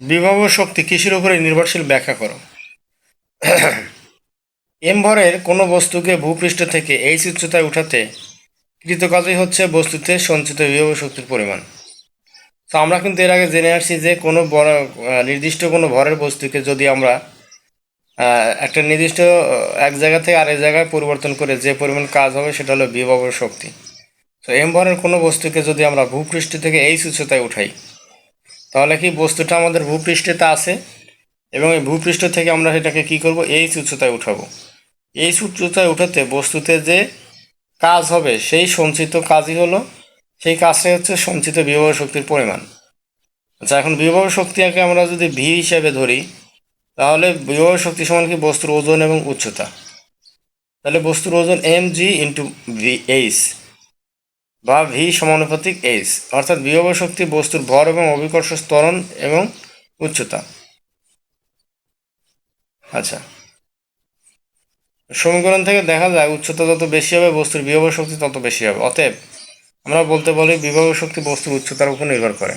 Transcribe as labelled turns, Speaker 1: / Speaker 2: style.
Speaker 1: বিভব শক্তি কিসের উপরে নির্ভরশীল ব্যাখ্যা করো? এম ভরের কোনো বস্তুকে ভূপৃষ্ঠ থেকে এইচ উচ্চতায় উঠাতে কৃতকাজই হচ্ছে বস্তুতে সঞ্চিত বিভব শক্তির পরিমাণ। তো আমরা কিন্তু এর আগে জেনে আসছি যে কোনো বড় নির্দিষ্ট কোনো ভরের বস্তুকে যদি আমরা একটা নির্দিষ্ট এক জায়গা থেকে আরেক জায়গায় পরিবর্তন করে যে পরিমাণ কাজ হবে সেটা হলো বিভব শক্তি। তো এম ভরের কোনো বস্তুকে যদি আমরা ভূপৃষ্ঠ থেকে এই উচ্চতায় উঠাই তাহলে কি বস্তুটা আমাদের ভূপৃষ্ঠেতে আছে? এবং এই ভূপৃষ্ঠ থেকে আমরা সেটাকে কি করব? এইচ উচ্চতায় উঠাবো। এইচ উচ্চতায় উঠাতে বস্তুতে যে কাজ হবে, সেই সঞ্চিত কাজই হলো, সেই কাজটাই হচ্ছে সঞ্চিত বিভব শক্তির পরিমাণ। আচ্ছা এখন বিভব শক্তিকে আমরা যদি ভি হিসাবে ধরি, তাহলে বিভব শক্তি সমান কি? বস্তুর ওজন এবং উচ্চতা। তাহলে বস্তুর ওজন M G into V H বা ভি সমানুপাতিক এইচ অর্থাৎ বিভব শক্তি বস্তুর ভর এবং অভিকর্ষ স্তরণ এবং উচ্চতা। আচ্ছা। সমীকরণ থেকে দেখা যায় উচ্চতা যত বেশি হবে, বস্তুর বিভব শক্তি তত বেশি হবে। অতএব আমরা বলতে পারি বিভব শক্তি বস্তুর উচ্চতার উপর নির্ভর করে।